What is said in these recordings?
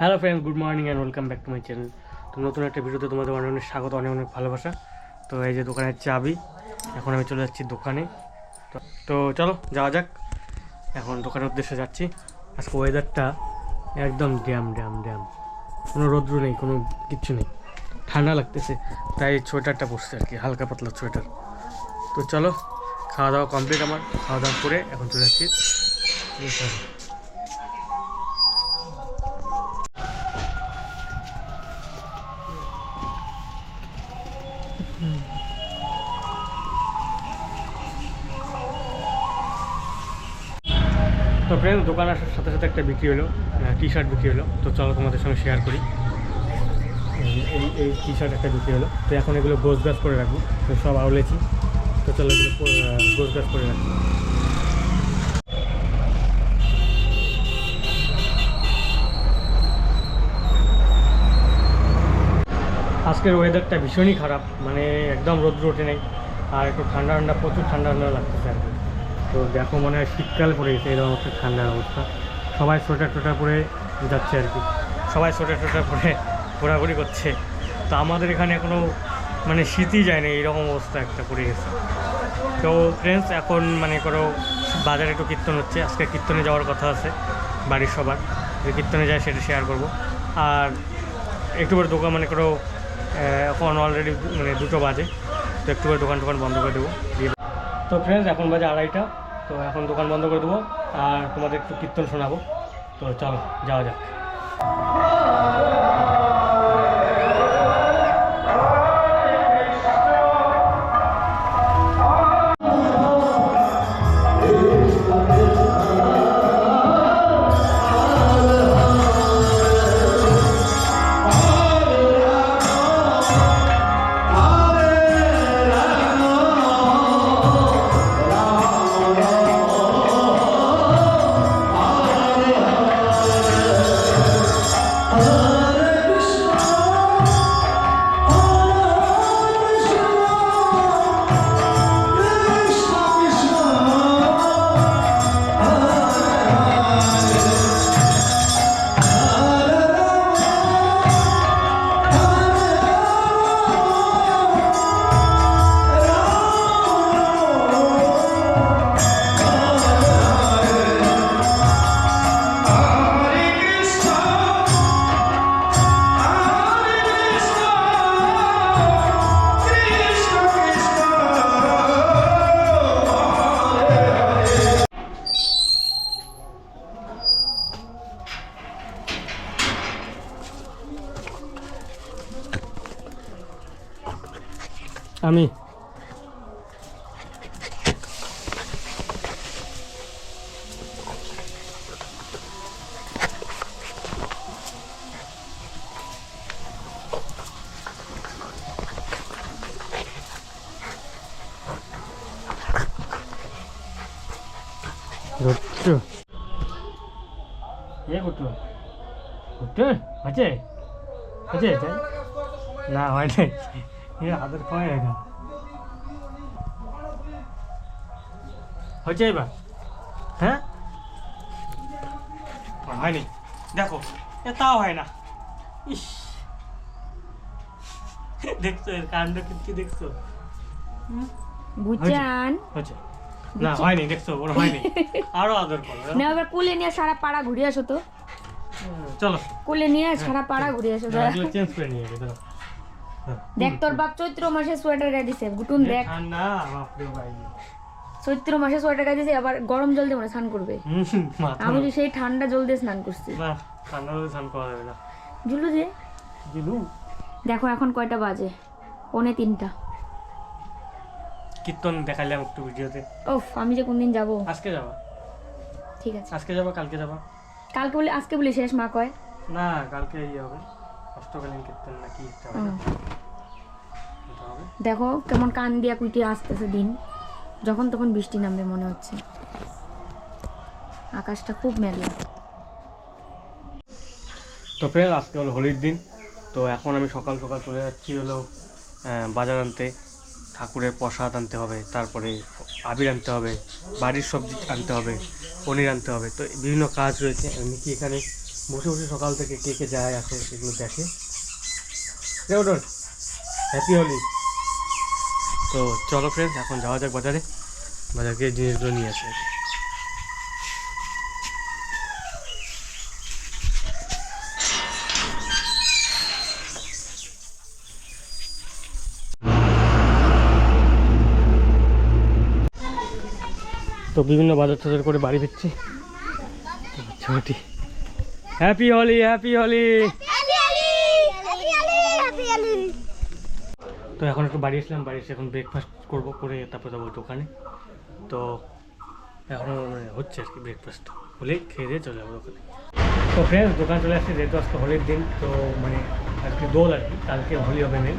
Hello friends good morning and welcome back to my channel তো নতুন একটা ভিডিওতে তোমাদের অনেক অনেক স্বাগত অনেক অনেক ভালোবাসা। তো এই যে দোকানের চাবি, এখন আমি চলে যাচ্ছি দোকানে। তো- তো চলো, যাওয়া যাক। এখন দোকানের উদ্দেশ্যে যাচ্ছি। আজকে ওয়েদারটা একদম ড্যাম ড্যাম ড্যাম। কোনো রৌদ্র নেই, কোনো কিচ্ছু নেই। ঠান্ডা লাগতেছে, তাই সোয়েটারটা পরছে আর কি, হালকা পাতলা সোয়েটার। তো চলো খাওয়া দাওয়া কমপ্লিট আমার। খাওয়া দাওয়া করে এখন চলে যাচ্ছি। তো ফ্রেন্ড দোকান আসার সাথে সাথে একটা বিক্রি হলো টি শার্ট বিক্রি হলো। তো চলো তোমাদের সঙ্গে শেয়ার করি। এই- এই টি শার্ট একটা বিক্রি হলো। তো এখন এগুলো গোছ গাছ করে রাখব। তো সব আউলেছি। তো চলো এগুলো গোছ গাছ করে রাখব আজকের ওয়েদারটা ভীষণই খারাপ। মানে একদম রোদ্র ওঠে নেই। আর একটু ঠান্ডা ঠান্ডা প্রচুর ঠান্ডা ঠান্ডা লাগতেছে আর কি। তো দেখো মনে হয় শীতকাল পড়ে গেছে, এরকম একটা ঠান্ডার অবস্থা। সবাই সোয়েটার টোটার পরে যাচ্ছে আর কি। সবাই সোয়েটার টোটার পরে ঘোরাঘুরি করছে। তো আমাদের এখানে এখনও মানে শীতই যায় না এইরকম অবস্থা একটা পড়ে গেছে। তো ফ্রেন্ডস এখন মানে করো বাজারে একটু কীর্তন হচ্ছে। আজকে কীর্তনে যাওয়ার কথা আছে, বাড়ির সবার। যে কীর্তনে যায় সেটা শেয়ার করব। আর একটু করে দোকান মানে করো এখন অলরেডি মানে দুটো বাজে। তো একটু করে দোকান টোকান বন্ধ করে দেবো। দিয়ে তো ফ্রেন্ডস এখন বাজে আড়াইটা। তো এখন দোকান বন্ধ করে দেবো, আর তোমাদের একটু কীর্তন শোনাবো। তো চলো, যাওয়া যাক। আমি ঘুরছো এ ঘুরতো ঘুরতো হচ্ছে হচ্ছে তাই না হয় নাই হ্যাঁ? হয়নি। দেখো এ তাও হয় না। ইস। দেখছ এর কাণ্ড কিন্তু দেখছ? হচ্ছে না হয়নি দেখছ ওর হয়নি। আরও আদর করো। না এবার কুলে নিয়ে সারা পাড়া ঘুরে আসো তো। চলো। কুলে নিয়ে সারা পাড়া ঘুরে আসো চেঞ্জ করে নিয়ে যাবে দাঁড়াও। দেখ তোর বাপ চৈত্র মাসে সোয়েটার গায়ে দিছে গুটুন দেখ। বাপরে ভাই। চৈত্র মাসে সোয়েটার গায়ে দিছে আবার গরম জল দিয়ে মনে স্নান করবে। আমি তো সেই ঠান্ডা জল দিয়ে স্নান করছি। না ঠান্ডা স্নান করা যাবে না। জুলু যে জিলু? দেখো এখন কয়টা বাজে পৌনে তিনটা। কীর্তন দেখাইলাম একটু ভিডিওতে। ওফ আমি যে কোনদিন যাব? আজকে যাবা? ঠিক আছে। আজকে যাবা কালকে যাবা? কালকে বলে আজকে বলি শেষ মা কয়? না কালকে ইয়ে হবে। অষ্টকালীন কীর্তন না কি দেখো কেমন কান দিয়া কুইটে আসতেছে দিন। যখন তখন বৃষ্টি নামবে মনে হচ্ছে। আকাশটা খুব মেঘলা। তো ফ্রেন্ড আজকে হলো হোলির দিন। তো এখন আমি সকাল সকাল চলে যাচ্ছি হলো বাজার আনতে। ঠাকুরের প্রসাদ আনতে হবে, তারপরে আবির আনতে হবে, বাড়ির সবজি আনতে হবে, পনির আনতে হবে। তো বিভিন্ন কাজ রয়েছে। আমি কি এখানে বসে বসে সকাল থেকে কে কে যায় আসে সেগুলো দেখে। হ্যাপি হোলি তো চলো ফ্রেন্ড এখন যাওয়া যাক বাজারে। বাজার গিয়ে জিনিসগুলো নিয়ে আসে। তো বিভিন্ন বাজার টাজার করে বাড়ি ফিরছি। ছুটি। হ্যাপি হলি হ্যাপি হোলি তো এখন একটু বাড়ি আসলাম, বাড়ি এসে এখন ব্রেকফাস্ট করব করে তারপর যাব দোকানে। তো এখনও মানে হচ্ছে আর কি ব্রেকফাস্ট হলেই খেয়ে দিয়ে চলে যাব দোকানে। তো ফ্রেন্ডস দোকান চলে আসছে, যেহেতু আজকে হোলির দিন, তো মানে আজকে দোল আর কি, কালকে হোলি হবে মেন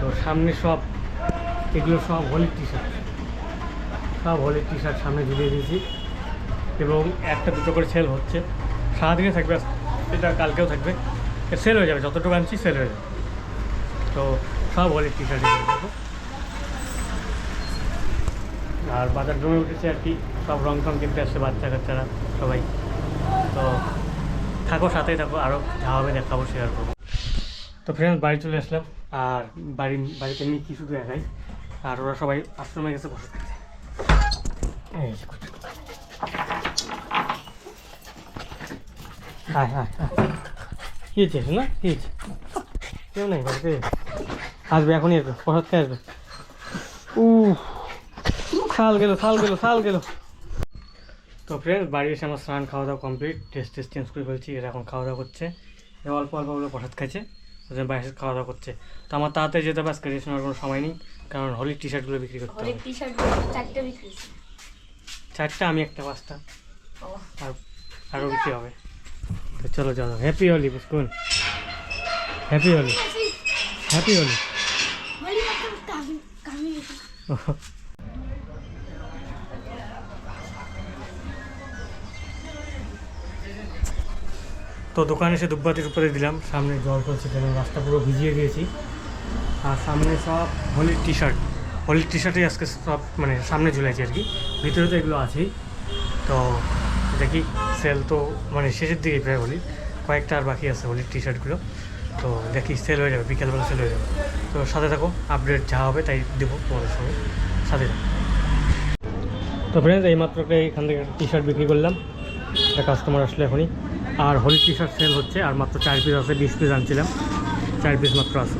তো সামনে সব, এগুলো সব হোলির টি শার্ট সব হোলির টি শার্ট সামনে ঝুলিয়ে দিয়েছি। এবং একটা দুটো করে সেল হচ্ছে। সারাদিনে থাকবে এটা কালকেও থাকবে। সেল হয়ে যাবে। যতটুকু আনছি সেল হয়ে যাবে। তো সব হোলির টি শার্ট আর বাজার জমে উঠেছে আর কি, সব রং টং কিনতে আসছে বাচ্চা কাচ্চারা সবাই। তো থাকো, সাথেই থাকো আরও যা হবে দেখাবো শেয়ার করব। তো ফ্রেন্ডস বাড়ি চলে আসলাম। আর বাড়ি, বাড়িতে নিয়ে কি শুধু একাই আর ওরা সবাই আশ্রমে গেছে, বসে থাকতে এই যে কুচু। আয় আয় আয় কি হয়েছে না কি হয়েছে? কেউ নেই, বাড়িতে? আসবে এখনই আসবে প্রসাদ খেয়ে আসবে। উ সাল গেল সাল গেল সাল গেল। তো ফ্রেন্ড বাড়ি এসে আমার স্নান খাওয়া দাওয়া কমপ্লিট টেস্ট টেস্ট চেঞ্জ করে ফেলছি এরা এখন খাওয়া দাওয়া করছে। অল্প অল্প করে প্রসাদ খাইছে ওদের বাইরে খাওয়া দাওয়া করছে। তো আমার তাড়াতাড়ি যেতে হবে আজকে নেওয়ার কোনো সময় নেই কারণ হোলির টি শার্টগুলো বিক্রি করতে হবে। টি শার্ট চারটে বিক্রি চারটা আমি একটা পাঁচটা। আর আরও বিক্রি হবে। তো চলো চলো হ্যাপি হোলি বুঝকুন হ্যাপি হোলি। হ্যাপি হোলি। তো দোকানে এসে দুব্বাতি উপরে দিলাম। সামনে জল চলছে, কেন রাস্তা পুরো ভিজিয়ে দিয়েছি। আর সামনে সব হোলির টি শার্ট হোলির টি শার্টই আজকে সব মানে সামনে ঝুলাইছি আর কি। ভিতরে তো এগুলো আছেই। তো দেখি সেল তো মানে শেষের দিকে প্রায় হোলি। কয়েকটা আর বাকি আছে হোলির টি শার্টগুলো তো দেখি সেল হয়ে যাবে? বিকেলবেলা সেল হয়ে যাবে। তো সাথে থাকো আপডেট যা হবে তাই দেবো তোমাদের সঙ্গে। সাথে থাকো। তো ফ্রেন্ডস এইমাত্র একটা এখান থেকে টি শার্ট বিক্রি করলাম। একটা কাস্টমার আসলে এখনই। আর হোলি টি শার্ট সেল হচ্ছে, আর মাত্র চার পিস আছে, বিশ পিস আনছিলাম। চার পিস মাত্র আছে।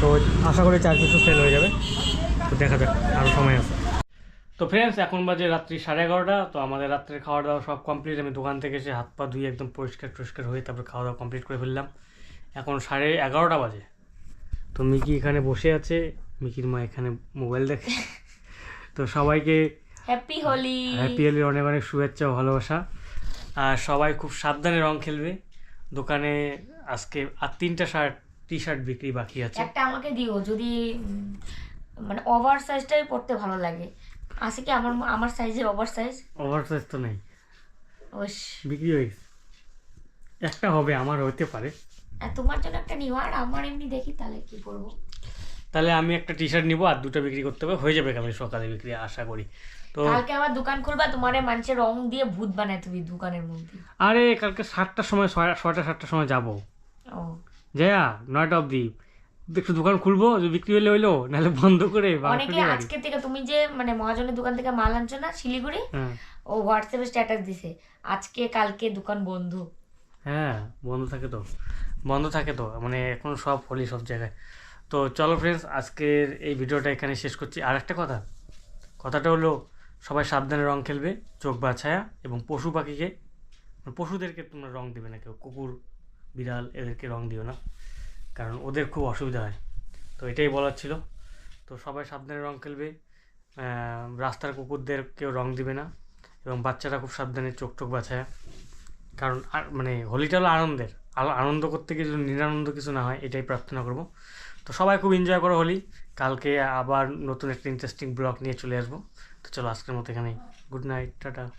তো আশা করি চার পিসও সেল হয়ে যাবে। তো দেখা যাক আরও সময় আছে। তো ফ্রেন্ডস এখন বাজে রাত্রি সাড়ে এগারোটা। তো আমাদের রাত্রে খাওয়া দাওয়া সব কমপ্লিট আমি দোকান থেকে এসে হাত পা ধুয়ে একদম পরিষ্কার টরিষ্কার হয়ে তারপর খাওয়া দাওয়া কমপ্লিট করে ফেললাম। এখন সাড়ে এগারোটা বাজে। তো মিকি এখানে বসে আছে। মিকির মা এখানে মোবাইল দেখে। তো সবাইকে হ্যাপি হোলি হ্যাপি হোলির অনেক অনেক শুভেচ্ছা ও ভালোবাসা। আর সবাই খুব সাবধানে রং খেলবে। দোকানে আজকে আর তিনটা শার্ট টি শার্ট বিক্রি বাকি আছে। একটা আমাকে দিও যদি মানে ওভার সাইজটাই পড়তে ভালো লাগে। আছে কি আমার আমার সাইজের ওভার সাইজ ওভার সাইজ তো নেই। বিক্রি হয়ে গেছে। একটা হবে আমার হতে পারে। আর তোমার জন্য একটা নিও আর আমার এমনি দেখি তাহলে কি করব? তাহলে আমি একটা টি শার্ট নিবো আর দুটো বিক্রি করতে হবে হয়ে যাবে কালকে সকালে বিক্রি আশা করি। তো কালকে আবার দোকান খুলবা তোমার মানুষের রং দিয়ে ভূত বানায় তুমি দোকানের মধ্যে। আরে কালকে সাতটার সময় ছয় ছয়টা সাতটার সময় যাব। ও। জয়া নয়টা অবধি। একটু দোকান খুলবো বিক্রি হলে হইল নাহলে বন্ধ করে অনেকে আজকে থেকে তুমি যে মানে মহাজনের দোকান থেকে মাল আনছো না শিলিগুড়ি? হ্যাঁ। ও হোয়াটসঅ্যাপে স্ট্যাটাস দিছে আজকে কালকে দোকান বন্ধ। হ্যাঁ বন্ধ থাকে তো। বন্ধ থাকে তো মানে এখন সব হোলি সব জায়গায়। তো চলো ফ্রেন্ডস আজকের এই ভিডিওটা এখানে শেষ করছি। আর একটা কথা, কথাটা হলো, সবাই সাবধানে রং খেলবে, চোখ বাছায়া এবং পশু পাখিকে মানে পশুদেরকে তোমরা রং দেবে না কেউ, কুকুর, বিড়াল, এদেরকে রং দিও না, কারণ ওদের খুব অসুবিধা হয়। তো এটাই বলার ছিল। তো সবাই সাবধানে রং খেলবে রাস্তার কুকুরদের কেউ রং দিবে না, এবং বাচ্চারা খুব সাবধানে চোখ টোক বাছায় কারণ আর মানে হোলিটা হলো আনন্দের। আনন্দ করতে গিয়ে যদি নিরানন্দ কিছু না হয়, এটাই প্রার্থনা করব। তো সবাই খুব এনজয় করো হলি। কালকে আবার নতুন একটা ইন্টারেস্টিং ব্লগ নিয়ে চলে আসব। তো চলো আজকের মতো এখানেই। Good night ta ta.